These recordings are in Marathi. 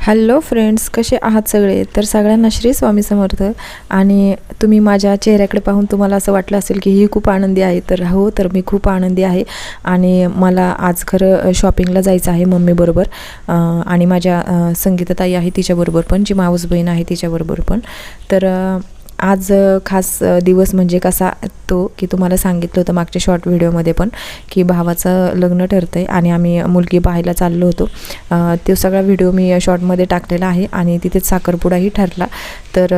हॅलो फ्रेंड्स कसे आहात सगळे? तर सगळ्यांना श्री स्वामी समर्थ. आणि तुम्ही माझ्या चेहऱ्याकडे पाहून तुम्हाला असं वाटलं असेल की ही खूप आनंदी आहे तर हो तर मी खूप आनंदी आहे. आणि मला आज खरं शॉपिंगला जायचं आहे मम्मीबरोबर आणि माझ्या अं, संगीताताई आहे तिच्याबरोबर पण जी मावस बहीण आहे तिच्याबरोबर पण. तर आज खास दिवस म्हणजे कसा तो की तुम्हाला सांगितलं होतं मागच्या शॉर्ट व्हिडिओमध्ये पण की भावाचं लग्न ठरतं आहे आणि आम्ही मुलगी पाहायला चाललो होतो. तो सगळा व्हिडिओ मी शॉर्टमध्ये टाकलेला आहे आणि तिथेच साखरपुडाही ठरला. तर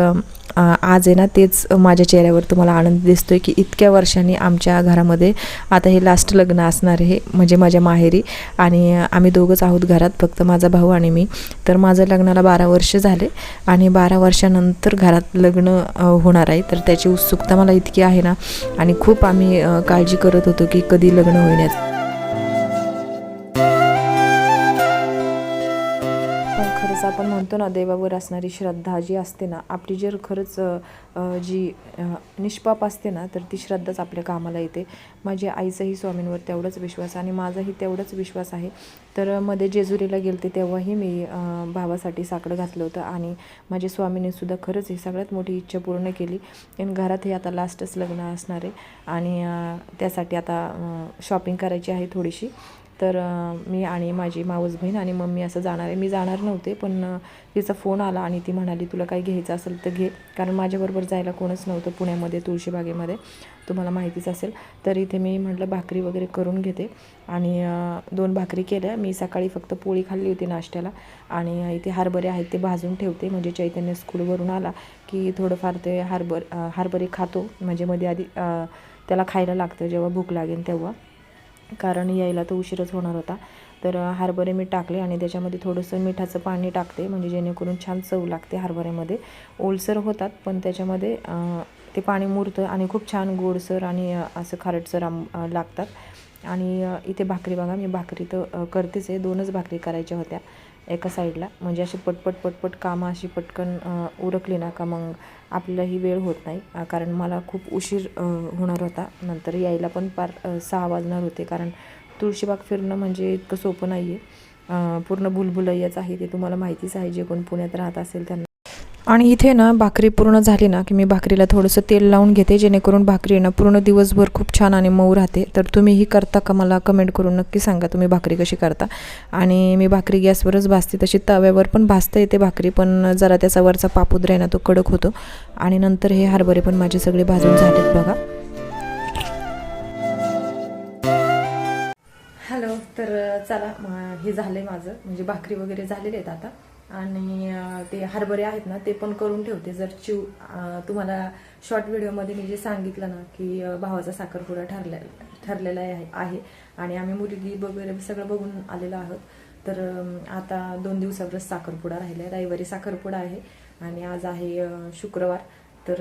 आज आहे ना तेच माझ्या चेहऱ्यावर तुम्हाला आनंद दिसतोय की इतक्या वर्षांनी आमच्या घरामध्ये आता हे लास्ट लग्न असणार आहे म्हणजे माझ्या माहेरी. आणि आम्ही दोघंच आहोत घरात फक्त माझा भाऊ आणि मी. तर माझं लग्नाला बारा वर्ष झाले आणि बारा वर्षानंतर घरात लग्न होणार आहे. तर त्याची उत्सुकता मला इतकी आहे ना. आणि खूप आम्ही काळजी करत होतो की कधी लग्न होण्याचं जसं आपण म्हणतो ना देवावर असणारी श्रद्धा जी असते ना आपली जर खरंच जी निष्पाप असते ना तर ती श्रद्धाच आपल्या कामाला येते. माझ्या आईचाही स्वामींवर तेवढाच विश्वास आणि माझाही तेवढाच विश्वास आहे. तर मध्ये जेजुरीला गेलते तेव्हाही मी भावासाठी साकडं घातलं होतं आणि माझ्या स्वामीनेसुद्धा खरंच ही सगळ्यात मोठी इच्छा पूर्ण केली. कारण घरात हे आता लास्टच लग्न असणार आहे आणि त्यासाठी आता शॉपिंग करायची आहे थोडीशी. तर मी आणि माझी मावस बहीण आणि मम्मी असं जाणार आहे. मी जाणार नव्हते पण तिचा फोन आला आणि ती म्हणाली तुला काही घ्यायचं असेल तर घे कारण माझ्याबरोबर जायला कोणच नव्हतं पुण्यामध्ये तुळशीबागेमध्ये. तुम्हाला माहितीच असेल. तर इथे मी म्हटलं भाकरी वगैरे करून घेते. आणि दोन भाकरी केल्या. मी सकाळी फक्त पोळी खाल्ली होती नाश्त्याला आणि इथे हरभरे आहेत ते भाजून ठेवते. म्हणजे चैतन्य स्कूलवरून आला की थोडंफार ते हरभर हरभरे खातो. म्हणजे मध्ये आधी त्याला खायला लागतं जेव्हा भूक लागेल तेव्हा. कारण यायला तो उशीरच होणार होता. तर हरभरे मी टाकले आणि त्याच्यामध्ये थोडंसं मिठाचं पाणी टाकते म्हणजे जेणेकरून छान चव लागते हरभऱ्यामध्ये. ओलसर होतात पण त्याच्यामध्ये ते पाणी मुरतं आणि खूप छान गोडसर आणि असं खारटसर आम लागतात. आणि इथे भाकरी बघा मी भाकरी तर करतेच आहे. दोनच भाकरी करायच्या होत्या. एका साईडला. म्हणजे अशी पटपट पटपट कामं अशी पटकन उरकली ना का मग आपल्यालाही वेळ होत नाही. कारण मला खूप उशीर होणार होता. नंतर यायला पण पार सहा वाजणार होते. कारण तुळशीबाग फिरणं म्हणजे इतकं सोपं नाही आहे पूर्ण भुलभुलैयाच आहे ते तुम्हाला माहितीच आहे. जे कोण पुण्यात राहत असेल त्यांना आणि इथे ना भाकरी पूर्ण झाली ना की मी भाकरीला थोडंसं तेल लावून घेते जेणेकरून भाकरी ना पूर्ण दिवसभर खूप छान आणि मऊ राहते. तर तुम्हीही करता का मला कमेंट करून नक्की सांगा तुम्ही भाकरी कशी करता. आणि मी भाकरी गॅसवरच भाजते तशी तव्यावर पण भाजता येते भाकरी पण जरा त्याचा वरचा पापुद्रा आहे ना तो कडक होतो. आणि नंतर हे हरभरे पण माझे सगळे भाजून झालेत बघा. हॅलो तर चला हे झालं आहे माझं. म्हणजे भाकरी वगैरे झालेले आहेत आता. आणि ते हरभरे आहेत ना ते पण करून ठेवते. जर चिव तुम्हाला शॉर्ट व्हिडिओमध्ये मी जे सांगितलं ना की भावाचा साखरपुडा ठरल्या ठरलेला आहे आणि आम्ही मुलगी वगैरे सगळं बघून आलेलो आहोत. तर आता दोन दिवसावरच साखरपुडा राहिला आहे रविवारी साखरपुडा आहे आणि आज आहे शुक्रवार. तर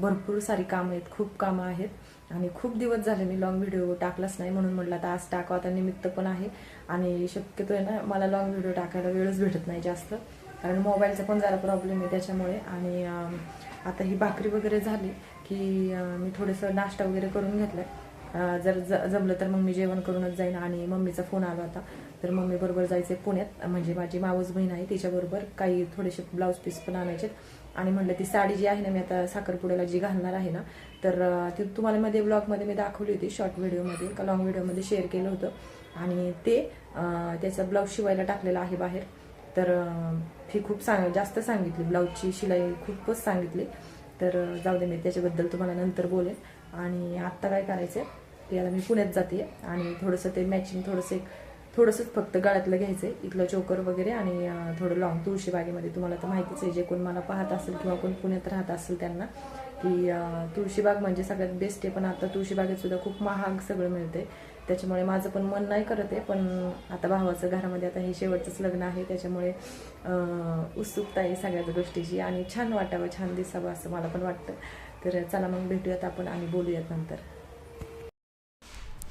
भरपूर सारी कामं आहेत. खूप कामं आहेत. आणि खूप दिवस झाले मी लॉंग व्हिडिओ टाकलाच नाही म्हणून म्हटलं आता आज टाकावं आता निमित्त पण आहे. आणि शक्यतो आहे ना मला लॉंग व्हिडिओ टाकायला वेळच भेटत नाही जास्त. कारण मोबाईलचा पण जरा प्रॉब्लेम आहे त्याच्यामुळे. आणि आता ही भाकरी वगैरे झाली की मी थोडंसं नाश्ता वगैरे करून घेतला आहे जर ज जमलं तर मग मी जेवण करूनच जाईन आणि मम्मीचा फोन आला होता. तर मम्मी बरोबर जायचं पुण्यात. म्हणजे माझी मावस बहीण आहे तिच्याबरोबर काही थोडेसे ब्लाऊज पीस पण आणायचे आणि म्हणलं ती साडी जी आहे ना मी आता साखरपुड्याला जी घालणार आहे ना तर ती तुम्हाला मध्ये ब्लॉगमध्ये मी दाखवली होती शॉर्ट व्हिडिओमध्ये का लॉंग व्हिडिओमध्ये शेअर केलं होतं. आणि ते त्याचा ब्लाऊज शिवायला टाकलेला आहे बाहेर. तर अं, फी खूप सांग जास्त सांगितली. ब्लाऊजची शिलाई खूपच सांगितली. तर जाऊ दे मी त्याच्याबद्दल तुम्हाला नंतर बोलेन. आणि आत्ता काय करायचं याला मी पुण्यात जाते आणि थोडंसं ते मॅचिंग थोडंसं एक थोडंसंच फक्त गळ्यातलं घ्यायचं आहे इथलं चोकर वगैरे आणि थोडं लॉंग तुळशीबागेमध्ये. तुम्हाला तर माहितीच आहे जे कोण मला पाहत असेल किंवा कोण पुण्यात राहत असेल त्यांना की तुळशीबाग म्हणजे सगळ्यात बेस्ट आहे. पण आता तुळशीबागेत सुद्धा खूप महाग सगळं मिळते त्याच्यामुळे माझं पण मन नाही करत आहे पण आता भावाचं घरामध्ये आता हे शेवटचंच लग्न आहे. त्याच्यामुळे उत्सुकता आहे सगळ्याच गोष्टीची आणि छान वाटावं छान दिसावं असं मला पण वाटतं. तर चला मग भेटूयात आपण आणि बोलूयात नंतर.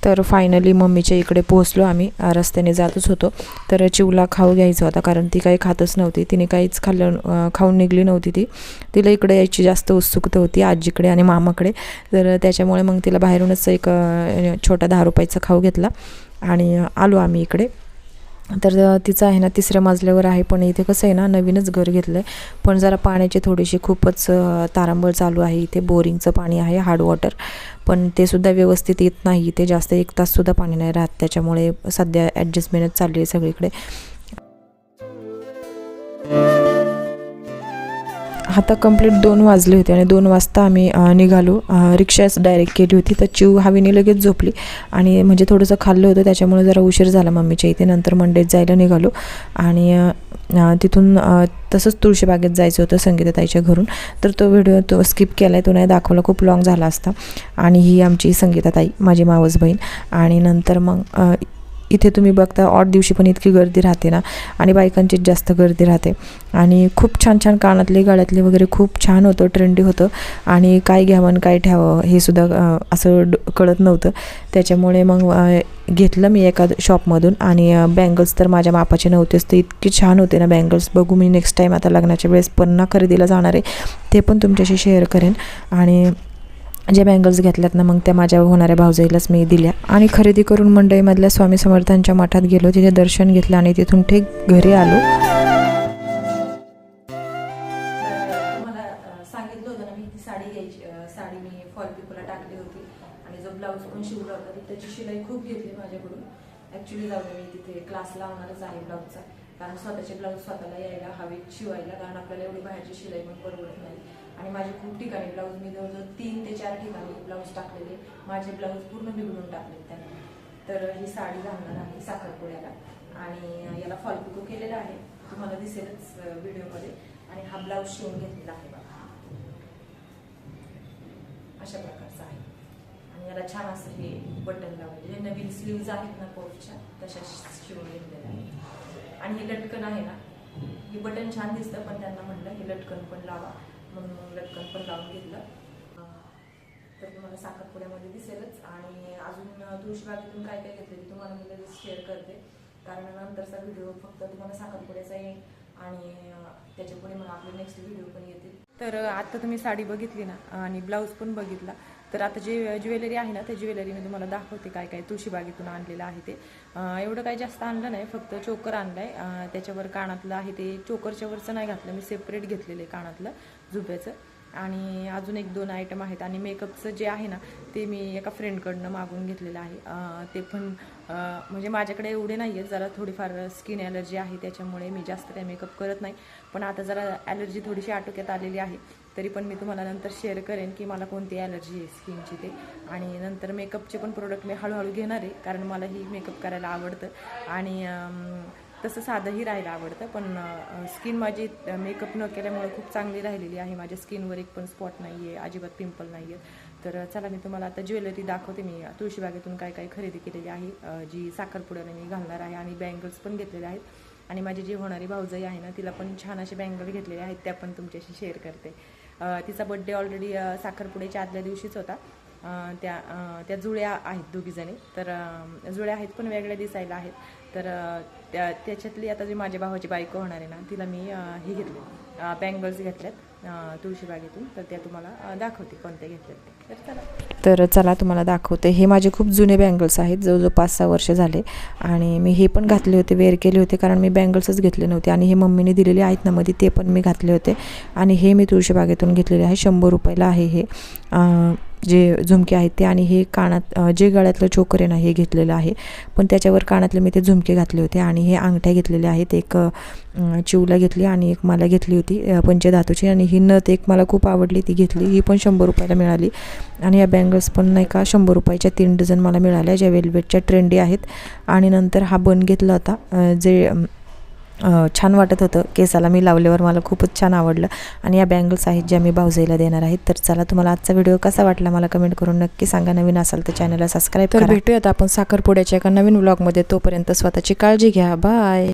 तर फायनली मम्मीच्या इकडे पोहोचलो आम्ही. रस्त्याने जातच होतो. तर चिवला खाऊ घ्यायचा होता कारण ती काही खातच नव्हती. तिने काहीच खाल्लं खाऊन निघली नव्हती ती. तिला इकडे यायची जास्त उत्सुकता होती आजीकडे आणि मामाकडे. तर त्याच्यामुळे मग तिला बाहेरूनच एक छोटा दहा रुपयाचा खाऊ घेतला. आणि आलो आम्ही इकडे. तर तिचं आहे ना तिसऱ्या मजल्यावर आहे पण इथे कसं आहे ना नवीनच घर घेतलं आहे पण जरा पाण्याची थोडीशी खूपच तारांबळ चालू आहे. इथे बोरिंगचं पाणी आहे हार्ड वॉटर. पण ते सुद्धा व्यवस्थित येत नाही. इथे जास्त एक ताससुद्धा पाणी नाही राहत. त्याच्यामुळे सध्या ॲडजस्टमेंटच चालली आहे सगळीकडे. आता कंप्लीट दोन वाजले होते आणि दोन वाजता आम्ही निघालो. रिक्षाच डायरेक्ट केली होती. तर चिव हवेने लगेच झोपली. आणि म्हणजे थोडंसं खाल्लं होतं. त्याच्यामुळे जरा उशीर झाला मम्मीच्या इथे. नंतर मंडेत जायला निघालो. आणि तिथून तसंच तुळशीबागेत जायचं होतं संगीताताईच्या घरून. तर तो व्हिडिओ तो स्किप केला आहे तो नाही दाखवला. खूप लॉंग झाला असता. आणि ही आमची संगीताताई माझी मावस बहीण आणि नंतर मग इथे तुम्ही बघता ऑट दिवशी पण इतकी गर्दी राहते ना. आणि बायकांचीच जास्त गर्दी राहते. आणि खूप छान छान कानातले गळ्यातले वगैरे खूप छान होतं ट्रेंडी होतं. आणि काय घ्यावं आणि काय ठेवावं हे सुद्धा असं कळत नव्हतं. त्याच्यामुळे मग घेतलं मी एका शॉपमधून. आणि बँगल्स तर माझ्या मापाचे नव्हतेच. तर इतके छान होते ना बँगल्स. बघू मी नेक्स्ट टाईम आता लग्नाच्या वेळेस पुन्हा खरेदीला जाणार आहे. ते पण तुमच्याशी शेअर करेन. आणि जे बँगल्स घेतल्यात ना मग त्या माझ्या होणाऱ्या भावजाईलाच मी दिल्या. आणि खरेदी करून मंडईमधल्या स्वामी समर्थांच्या मठात गेलो तिथे दर्शन घेतलं आणि तिथून ठीक घरी आलो. मला सांगितलं होतं ना मी ती साडी घ्यायची साडी मी फॉल पिकोला टाकली होती. आणि जो ब्लाऊज पण शिवला होता त्याची शिलाई खूप घेतली माझ्याकडून. ॲक्च्युली जाऊन मी तिथे क्लास लावणारच आहे ब्लाऊजचा कारण स्वतःचे ब्लाऊज स्वतःला यायला हवेत शिवायला कारण आपल्याला एवढी बाहेरची शिलाई पण परवडत नाही. आणि माझे खूप ठिकाणी ब्लाऊज मी जवळजवळ तीन ते चार ठिकाणी ब्लाऊज टाकलेले. माझे ब्लाऊज पूर्ण बिघडून टाकले त्यांनी. तर ही साडी घालणार आहे साखरपुड्याला. आणि याला फॉल पिको केलेला आहे. तुम्हाला दिसेलच व्हिडिओमध्ये. आणि हा ब्लाऊज शिवून घेतलेला आहे बघा. अशा प्रकारचा आहे. आणि याला छान असं हे बटन लावलेले जे नवीन स्लीव्ज आहेत ना पोटच्या तशा शिवून घेतलेल्या आहेत. आणि हे लटकन आहे ना. हे बटन छान दिसतं पण त्यांना म्हणलं हे लटकन पण लावा. म्हणून मग लटकन पण लावून घेतलं. तर तुम्हाला साखरपुड्यामध्ये दिसेलच. आणि अजून तुळशीबागेतून काय काय घेतलं ते तुम्हाला मी लगेच शेअर करते. कारण नंतरचा व्हिडिओ फक्त तुम्हाला साखरपुड्याचा येईल आणि त्याच्यापुढे मग आपले नेक्स्ट व्हिडिओ पण येतील. तर आता तुम्ही साडी बघितली ना आणि ब्लाऊज पण बघितला. तर आता जे ज्वेलरी आहे ना त्या ज्वेलरी मी तुम्हाला दाखवते काय काय तुळशीबागेतून आणलेलं आहे ते. एवढं काही जास्त आणलं नाही फक्त चोकर आणलंय. आहे त्याच्यावर कानातलं आहे ते चोकरच्या वरचं नाही घातलं मी सेपरेट घेतलेलं आहे कानातलं झुब्याचं. आणि अजून एक दोन आयटम आहेत. आणि मेकअपचं जे आहे ना ते मी एका फ्रेंडकडनं मागून घेतलेलं आहे. ते पण म्हणजे माझ्याकडे एवढे नाही आहेत जरा थोडीफार स्किन ॲलर्जी आहे त्याच्यामुळे मी जास्त काही मेकअप करत नाही. पण आता जरा ॲलर्जी थोडीशी आटोक्यात आलेली आहे. तरी पण मी तुम्हाला नंतर शेअर करेन की मला कोणती ॲलर्जी आहे स्किनची ते. आणि नंतर मेकअपचे पण प्रोडक्ट मी हळूहळू घेणार आहे कारण मला ही मेकअप करायला आवडतं. आणि तसं साधंही राहायला आवडतं पण स्किन माझी मेकअप न केल्यामुळे खूप चांगली राहिलेली आहे. माझ्या स्किनवर एक पण स्पॉट नाही आहे अजिबात पिंपल नाही आहे तर चला मी तुम्हाला आता ज्वेलरी दाखवते. मी तुळशीबागेतून काय काय खरेदी केलेली आहे जी साखरपुड्याला मी घालणार आहे आणि बँगल्स पण घेतलेले आहेत. आणि माझी जी होणारी भाऊजाई आहे ना तिला पण छान असे बँगल घेतलेले आहेत त्या पण तुमच्याशी शेअर करते. तिचा बड्डे ऑलरेडी साखरपुड्याच्या आदल्या दिवशीच होता. त्या त्या जुळ्या आहेत दोघीजणी. तर जुळ्या आहेत पण वेगळ्या दिसायला आहेत. तर त्या त्याच्यातली आता जी माझ्या भावाची बायको होणार आहे ना तिला मी हे घेतले. बँगल्स घेतल्यात. तुळशीबागेतून तर त्या तुम्हाला दाखवते कोणत्या घेतल्यात तर चला. तर चला तुम्हाला दाखवते. हे माझे खूप जुने बँगल्स आहेत जवळजवळ पाच सहा वर्ष झाले. आणि मी हे पण घातले होते वेअर केले होते कारण मी बँगल्सच घेतले नव्हते. आणि हे मम्मीने दिलेले आहेत ना मध्ये ते पण मी घातले होते. आणि हे मी तुळशीबागेतून घेतलेले आहे. शंभर रुपयाला आहे हे. जे झुमके आहेत ते आणि हे कानात जे गळ्यातलं चोकर आहे ना हे घेतलेलं आहे. पण त्याच्यावर कानातले मी ते झुमके घातले होते आणि हे अंगठ्या घेतलेल्या आहेत. एक चिवला घेतली आणि एक मला घेतली होती पंचधातूची. आणि ही नथ एक मला खूप आवडली ती घेतली. ही पण शंभर रुपयाला मिळाली. आणि या बँगल्स पण नाही का शंभर रुपयाच्या तीन डझन मला मिळाल्या ज्या वेलवेटच्या ट्रेंडी आहेत. आणि नंतर हा बन घेतला होता जे छान वाटत होतं. केसाला मी लावल्यावर मला खूपच छान आवडलं. आणि या बँगल्स आहेत ज्या मी भाऊजाईला देणार आहेत. तर चला तुम्हाला आजचा व्हिडिओ कसा वाटला मला कमेंट करून नक्की सांगा. नवीन असाल तर चॅनलला सबस्क्राईब तर भेटूयात आपण साखरपुड्याच्या एका नवीन व्लॉगमध्ये तोपर्यंत स्वतःची काळजी घ्या. बाय